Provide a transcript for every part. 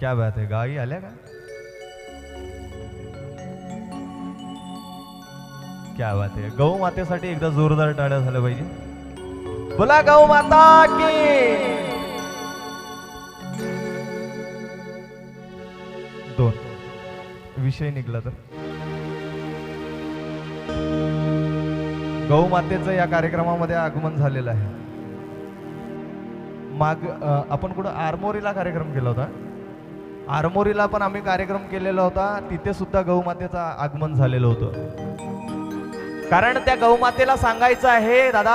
क्या बात आहे गाई आल्या का? क्या बात आहे गौ मातेसाठी एकदा जोरदार टाळ्या झाल्या पाहिजे. बोला गौ माता की! दोन. विषय निघला तर. गौ मातेचं या कार्यक्रमामध्ये आगमन झालेलं आहे. माग आपण कुठं आरमोरीला कार्यक्रम केला होता? आरमोरीला पण आम्ही कार्यक्रम केलेला होता. तिथे सुद्धा गौमातेचं आगमन झालेलं होतं. कारण त्या गौमातेला सांगायचं आहे दादा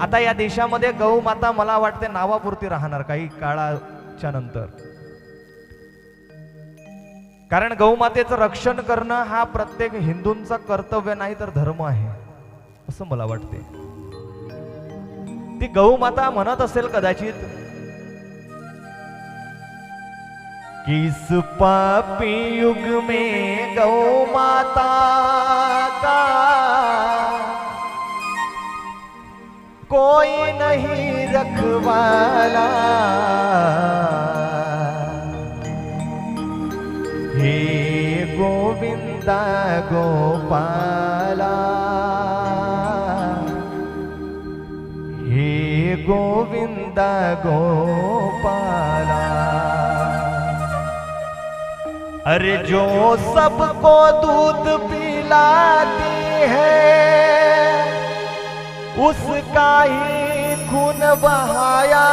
आता या देशामध्ये गौमाता मला वाटते नावापुरती राहणार काही काळाच्या नंतर. कारण गौमातेचं रक्षण करणं हा प्रत्येक हिंदूंचा कर्तव्य नाही तर धर्म आहे असं मला वाटते. ती गौमाता म्हणत असेल कदाचित किस पापी युग में गौ माता का? कोई नहीं रखवाला। हे गोविंदा गोपाला। हे गोविंदा गोपाला। अरे जो सबको दूध पिलाती है, उसका ही खून बहाया।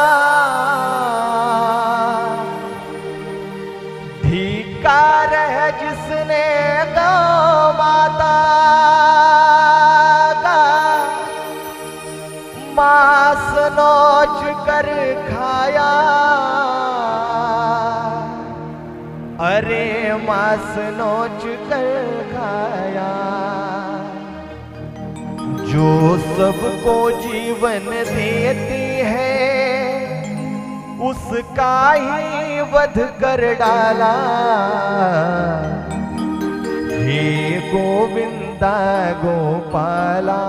धिकार है जिसने गौ माता का, मांस नोच कर खाया। अरे मांस नोच कर खाया। जो सबको जीवन देती है, उसका ही वध कर डाला। हे गोविंदा गोपाला,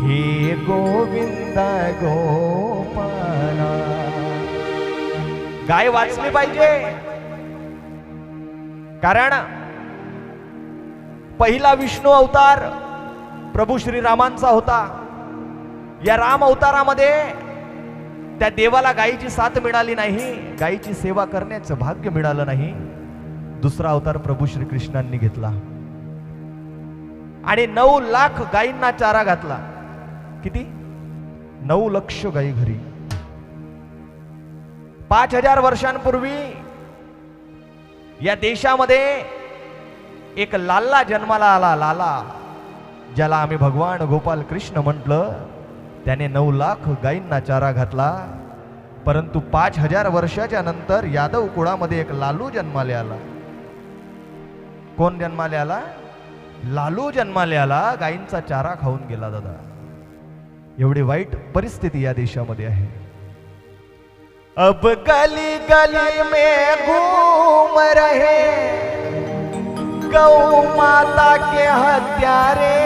हे गोविंदा गोपाला गाय वाचली पाहिजे. कारण पहिला विष्णू अवतार प्रभू श्रीरामांचा होता. या राम अवतारामध्ये त्या देवाला गायीची साथ मिळाली नाही. गायीची सेवा करण्याचं भाग्य मिळालं नाही. दुसरा अवतार प्रभू श्रीकृष्णांनी घेतला. आणि नऊ लाख गायींना चारा घातला. किती? नऊ लक्ष गायी घरी. पाच हजार वर्षांपूर्वी या देशामध्ये एक लाल्ला जन्माला आला लाला ज्याला आम्ही भगवान गोपाल कृष्ण म्हटलं. त्याने नऊ लाख गायींना चारा घातला. परंतु पाच हजार वर्षाच्या नंतर यादव कुळामध्ये एक लालू जन्माले आला. कोण जन्माले आला? लालू जन्माले आला. गायींचा चारा खाऊन गेला दादा. एवढी वाईट परिस्थिती या देशामध्ये आहे. अब गली गली में घूम रहे। गौ माता के हत्यारे।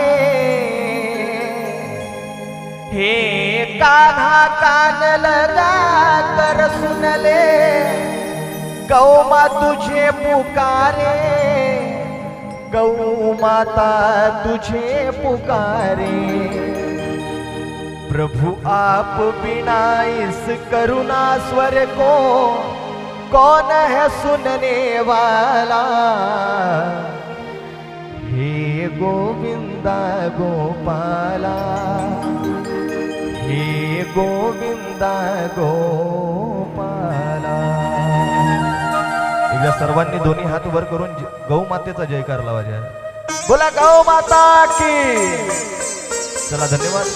हे कान्हा कान लगा कर सुन ले। गौ माँ तुझे पुकारे। गौ माता तुझे पुकारे। प्रभु आप बिना इस करुणा स्वर को कौन है सुनने वाला? हे गोविंदा गोपाला हे गोविंदा गोपाला। एकदा सर्वांनी दोन्ही हात वर करून ज- गौ मातेचा जयकार लावायचा बोला गौ माता की. चला धन्यवाद.